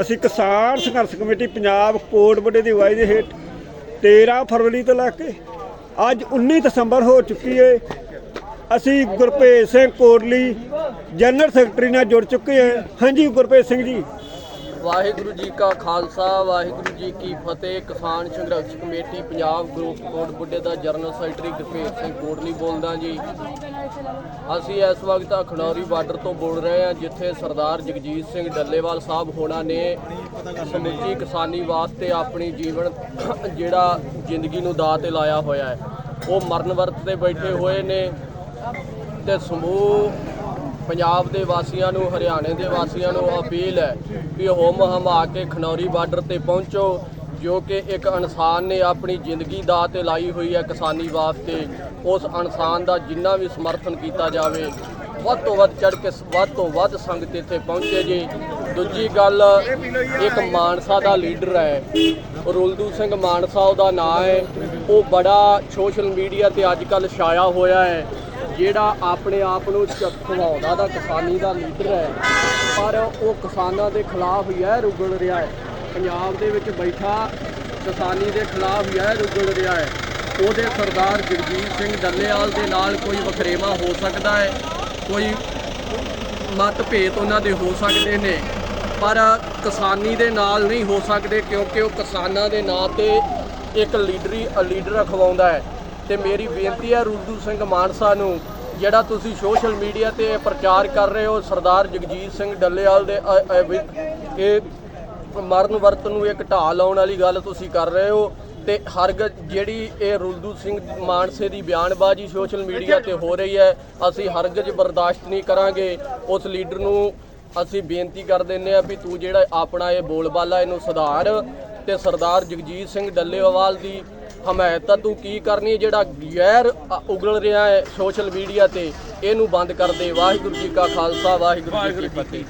ਅਸੀਂ ਕਿਸਾਨ ਸੰਘਰਸ਼ ਕਮੇਟੀ ਪੰਜਾਬ ਕੋਟ ਵੱਡੇ ਦੀ ਅਗਵਾਈ ਦੇ ਹੇਠ 13 ਫਰਵਰੀ ਤੋਂ ਲੈ ਕੇ ਅੱਜ 19 ਦਸੰਬਰ ਹੋ ਚੁੱਕੀ ਹੈ ਅਸੀਂ ਗੁਰਪ੍ਰੀਤ ਸਿੰਘ ਕੋਟਲੀ ਜਨਰਲ ਸੈਕਟਰੀ ਨਾਲ ਜੁੜ ਚੁੱਕੇ ਹਾਂ ਹਾਂਜੀ ਗੁਰਪ੍ਰੀਤ ਸਿੰਘ ਜੀ। ਵਾਹਿਗੁਰੂ ਜੀ ਕਾ ਖਾਲਸਾ, ਵਾਹਿਗੁਰੂ ਜੀ ਕੀ ਫਤਿਹ। ਕਿਸਾਨ ਸੰਘਰਸ਼ ਕਮੇਟੀ, ਪੰਜਾਬ ਗਰੁੱਪ ਕੋਟ ਬੁੱਢੇ ਦਾ ਜਨਰਲ ਸੈਕਟਰੀ ਗੁਰਪ੍ਰੀਤ ਸਿੰਘ ਕੋਟਲੀ ਬੋਲਦਾ ਜੀ। ਅਸੀਂ ਇਸ ਵਕਤ ਖਣੌਰੀ ਬਾਰਡਰ ਤੋਂ ਬੋਲ ਰਹੇ ਹਾਂ, ਜਿੱਥੇ ਸਰਦਾਰ ਜਗਜੀਤ ਸਿੰਘ ਡੱਲੇਵਾਲ ਸਾਹਿਬ ਹੋਣਾ ਨੇ ਸਮੁੱਚੀ ਕਿਸਾਨੀ ਵਾਸਤੇ ਆਪਣੀ ਜੀਵਨ ਜਿਹੜਾ ਜ਼ਿੰਦਗੀ ਨੂੰ ਦਾਅ ਤੇ ਲਾਇਆ ਹੋਇਆ ਹੈ। ਉਹ ਮਰਨ ਵਰਤ ਤੇ ਬੈਠੇ ਹੋਏ ਨੇ ਤੇ ਸਮੂਹ ਪੰਜਾਬ ਦੇ ਵਾਸੀਆਂ ਨੂੰ, ਹਰਿਆਣੇ ਦੇ ਵਾਸੀਆਂ ਨੂੰ ਅਪੀਲ ਹੈ ਕਿ ਹੋਮ ਹਮਾ ਕੇ ਖਨੌਰੀ ਬਾਰਡਰ ਤੇ ਪਹੁੰਚੋ, ਜੋ ਕਿ ਇੱਕ ਇਨਸਾਨ ਨੇ ਆਪਣੀ ਜ਼ਿੰਦਗੀ ਦਾ ਤੇ ਲਾਈ ਹੋਈ ਹੈ ਕਿਸਾਨੀ ਵਾਸਤੇ। ਉਸ ਇਨਸਾਨ ਦਾ ਜਿੰਨਾ ਵੀ ਸਮਰਥਨ ਕੀਤਾ ਜਾਵੇ, ਵੱਧ ਤੋਂ ਵੱਧ ਚੜ ਕੇ, ਵੱਧ ਤੋਂ ਵੱਧ ਸੰਗਤ ਇੱਥੇ ਪਹੁੰਚੇ ਜੀ। ਦੂਜੀ ਗੱਲ, ਇੱਕ ਮਾਨਸਾ ਦਾ ਲੀਡਰ ਹੈ, ਰੁਲਦੂ ਸਿੰਘ ਮਾਨਸਾ, ਉਹਦਾ ਨਾਂ ਹੈ। ਉਹ ਬੜਾ ਸੋਸ਼ਲ ਮੀਡੀਆ ਤੇ ਅੱਜ ਕੱਲ ਛਾਇਆ ਹੋਇਆ ਹੈ। ਜਿਹੜਾ ਆਪਣੇ ਆਪ ਨੂੰ ਖਵਾਉਂਦਾ ਦਾ ਕਿਸਾਨੀ ਦਾ ਲੀਡਰ ਹੈ, ਪਰ ਉਹ ਕਿਸਾਨਾਂ ਦੇ ਖਿਲਾਫ ਹੀ ਹੈ ਰੁਗਲ ਰਿਹਾ ਹੈ। ਪੰਜਾਬ ਦੇ ਵਿੱਚ ਬੈਠਾ ਕਿਸਾਨੀ ਦੇ ਖਿਲਾਫ ਹੀ ਹੈ ਰੁਗਲ ਰਿਹਾ ਹੈ। ਉਹਦੇ ਸਰਦਾਰ ਜਗਜੀਤ ਸਿੰਘ ਡੱਲੇਵਾਲ ਦੇ ਨਾਲ ਕੋਈ ਵਖਰੇਵਾ ਹੋ ਸਕਦਾ ਹੈ? ਕੋਈ ਮਤਭੇਦ ਉਹਨਾਂ ਦੇ ਹੋ ਸਕਦੇ ਨੇ? ਪਰ ਕਿਸਾਨੀ ਦੇ ਨਾਲ ਨਹੀਂ ਹੋ ਸਕਦੇ ਕਿਉਂਕਿ ਉਹ ਕਿਸਾਨਾਂ ਦੇ ਨਾਂ ਤੇ ਇੱਕ ਲੀਡਰੀ ਲੀਡਰ ਅਖਵਾਉਂਦਾ ਹੈ। ਤੇ ਮੇਰੀ ਬੇਨਤੀ ਹੈ ਰੁਲਦੂ ਸਿੰਘ ਮਾਨਸਾ ਨੂੰ, ਜਿਹੜਾ ਤੁਸੀਂ ਸੋਸ਼ਲ ਮੀਡੀਆ ਤੇ ਪ੍ਰਚਾਰ ਕਰ ਰਹੇ ਹੋ, ਸਰਦਾਰ ਜਗਜੀਤ ਸਿੰਘ ਡੱਲੇਵਾਲ ਦੇ ਇਹ ਮਰਨ ਵਰਤ ਨੂੰ ਇੱਕ ਢਾਹ ਲਾਉਣ ਵਾਲੀ ਗੱਲ ਤੁਸੀਂ ਕਰ ਰਹੇ ਹੋ ਤੇ ਹਰਗ ਜਿਹੜੀ ਇਹ ਰੁਲਦੂ ਸਿੰਘ ਮਾਨਸੇ ਦੀ ਬਿਆਨਬਾਜ਼ੀ ਸੋਸ਼ਲ ਮੀਡੀਆ ਤੇ ਹੋ ਰਹੀ ਹੈ, ਅਸੀਂ ਹਰਗਜ ਬਰਦਾਸ਼ਤ ਨਹੀਂ ਕਰਾਂਗੇ। ਉਸ ਲੀਡਰ ਨੂੰ ਅਸੀਂ ਬੇਨਤੀ ਕਰ ਦਿੰਦੇ ਆ ਵੀ ਤੂੰ ਜਿਹੜਾ ਆਪਣਾ ਇਹ ਬੋਲਬਾਲਾ ਇਹਨੂੰ ਸੁਧਾਰ ਤੇ ਸਰਦਾਰ ਜਗਜੀਤ ਸਿੰਘ ਡੱਲੇਵਾਲ ਦੀ ਹਮਾਇਤ ਤਾਂ ਤੂੰ ਕੀ ਕਰਨੀ ਜਿਹੜਾ ਗੈਰ ਉਗਲ ਰਿਹਾ ਹੈ ਸੋਸ਼ਲ ਮੀਡੀਆ ਤੇ? ਇਹਨੂੰ ਬੰਦ ਕਰ ਦੇ। ਵਾਹਿਗੁਰੂ ਜੀ ਕਾ ਖਾਲਸਾ ਵਾਹਿਗੁਰੂ ਜੀ ਕੀ ਫਤਿਹ।